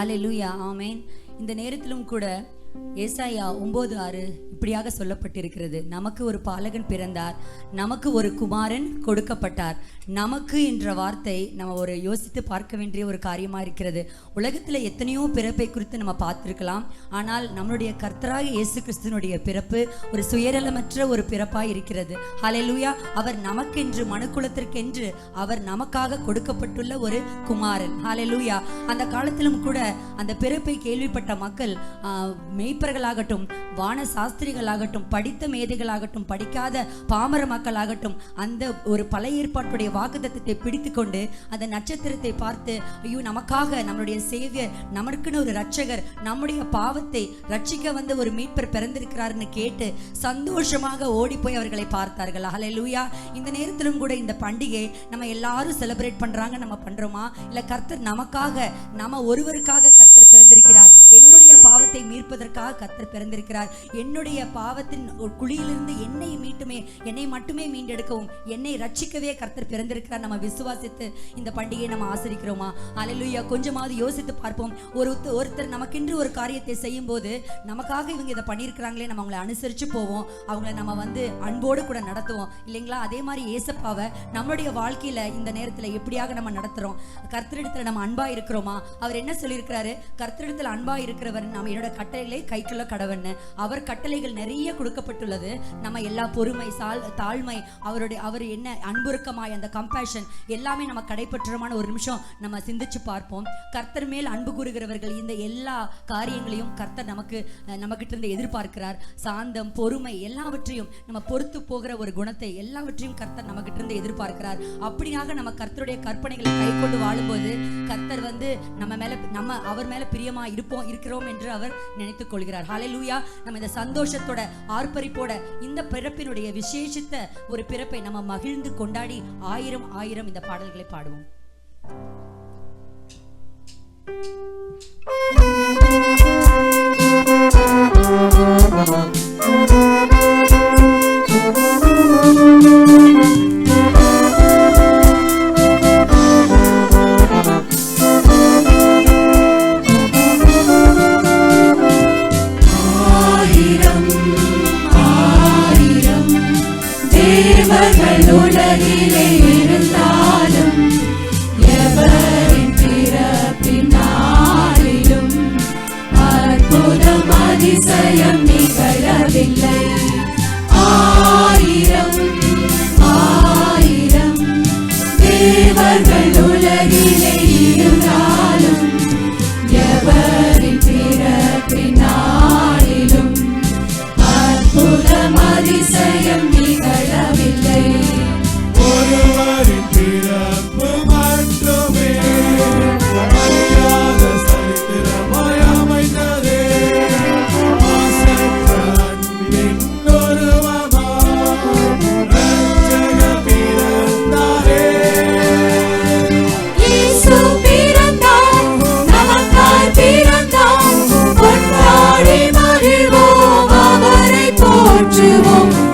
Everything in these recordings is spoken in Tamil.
அல்ல லூயா ஆமேன் இந்த நேரத்திலும் கூட ஏசாயா ஒன்பது ஆறு இப்படியாக சொல்லப்பட்டிருக்கிறது. நமக்கு ஒரு பாலகன் பிறந்தார். நமக்கு ஒரு குமாரன் கொடுக்கப்பட்டார். நமக்கு என்ற வார்த்தை நம்ம ஒரு யோசித்து பார்க்க வேண்டிய ஒரு காரியமாக இருக்கிறது. உலகத்தில் எத்தனையோ பிறப்பை குறித்து நம்ம பார்த்துருக்கலாம். ஆனால் நம்மளுடைய கர்த்தராக இயேசு கிறிஸ்துனுடைய பிறப்பு ஒரு சுயநலமற்ற ஒரு பிறப்பாய் இருக்கிறது. ஹலெலூயா அவர் நமக்கென்று மனுக்குலத்திற்கென்று அவர் நமக்காக கொடுக்கப்பட்டுள்ள ஒரு குமாரன். ஹலெலூயா அந்த காலத்திலும் கூட அந்த பிறப்பை கேள்விப்பட்ட மக்கள் மெய்ப்பர்களாகட்டும் வான சாஸ்திரிகளாகட்டும் படித்த மேதைகளாகட்டும் படிக்காத பாமர மக்களாகட்டும் அந்த ஒரு பழைய ஏற்பாட்டுடைய வாக்குத்தத்தை பிடித்து கொண்டு அந்த நட்சத்திரத்தை பார்த்து ஐயோ நமக்காக நம்மளுடைய சேவியர் நமக்குன்னு ஒரு ரட்சகர் நம்முடைய பாவத்தை ரட்சிக்க வந்த ஒரு மீட்பர் பிறந்திருக்கிறாருன்னு கேட்டு சந்தோஷமாக ஓடி போய் அவர்களை பார்த்தார்கள். ஹalleluya. இந்த நேரத்திலும் கூட இந்த பண்டிகை நம்ம எல்லாரும் செலிப்ரேட் பண்றாங்க நம்ம பண்றோமா? இல்ல கர்த்தர் நமக்காக நம்ம ஒருவருக்காக கர்த்தர் பாவத்தை மீட்பதற்காக கர்த்தர் பிறந்திருக்கிறார். என்னுடைய பாவத்தின் ஒரு குழியிலிருந்து என்னை மீட்டுமே என்னை மட்டுமே மீண்டெடுக்கவும் என்னை ரட்சிக்கவே கர்த்தர் பிறந்திருக்கிறார். நம்ம விசுவாசித்து இந்த பண்டிகையை நம்ம ஆசிரிக்கிறோமா? அல்லேலூயா கொஞ்சமாவது யோசித்து பார்ப்போம். ஒரு ஒருத்தர் நமக்கென்று ஒரு காரியத்தை செய்யும் போது நமக்காக இவங்க இதை பண்ணியிருக்கிறாங்களே நம்ம அவங்களை அனுசரித்து போவோம். அவங்கள நம்ம வந்து அன்போடு கூட நடத்துவோம். இல்லைங்களா? அதே மாதிரி ஏசப்பாவை நம்மளுடைய வாழ்க்கையில இந்த நேரத்தில் எப்படியாக நம்ம நடத்துறோம்? கர்த்தரிடத்தில் நம்ம அன்பா இருக்கிறோமா? அவர் என்ன சொல்லியிருக்கிறாரு? கர்த்தரிடத்தில் அன்பா இருக்கிறவர் நாம் என்னோட கட்டளைகளை கைக்குள்ள கடவன்னு. அவர் கட்டளைகள் நிறைய கொடுக்கப்பட்டுள்ளது. நம்ம எல்லா பொறுமை சால் தாழ்மை அவருடைய அவர் என்ன அன்புருக்கமாய் அந்த கம்பேஷன் எல்லாமே நம்ம கடைப்பற்றுமான ஒரு நிமிஷம் நம்ம சிந்திச்சு பார்ப்போம். கர்த்தர் மேல் அன்பு கூறுகிறவர்கள் இந்த எல்லா காரியங்களையும் கர்த்தர் நமக்கு அஹ், நமக்கிட்ட இருந்து எதிர்பார்க்கிறார். சாந்தம் பொறுமை எல்லாவற்றையும் நம்ம பொறுத்து போகிற ஒரு குணத்தை எல்லாவற்றையும் கர்த்தர் நமக்கிட்ட இருந்து எதிர்பார்க்கிறார். அப்படியாக நம்ம கர்த்தருடைய கற்பனைகளை கை கொண்டு வாழும்போது கர்த்தர் வந்து நம்ம மேல நம்ம அவர் மேல பிரியமா இருப்போம் இருக்கிறோம் என்று அவர் நினைத்துக் கொள்கிறார். ஹalleluya நம்ம இந்த சந்தோஷத்தோட ஆர்ப்பரிப்போட இந்த பிறப்பினுடைய விசேஷித்த ஒரு பிறப்பை நம்ம மகிழ்ந்து கொண்டாடி ஆயிரம் ஆயிரம் இந்த பாடல்களை பாடுவோம். ஆயிரம் தேவர்கள் உலகிலே இருந்தாலும் எவரின் பிறப்பின் அற்புதம் அதிசயம் நிகழவில்லை. போற்றுவோம் இயேசு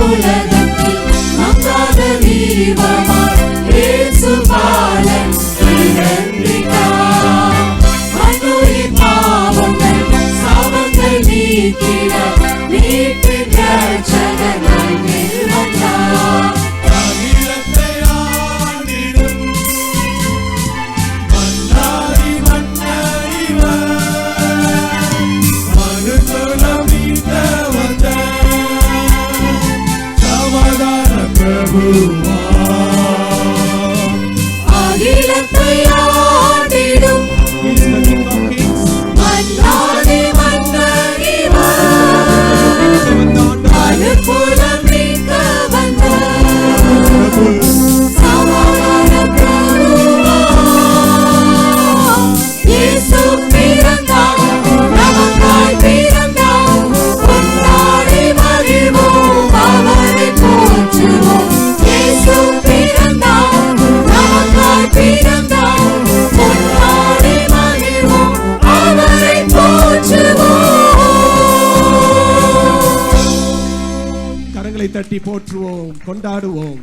உலகத்தில் மங்காத தீபமாய் through தட்டி போற்றுவோம் கொண்டாடுவோம்.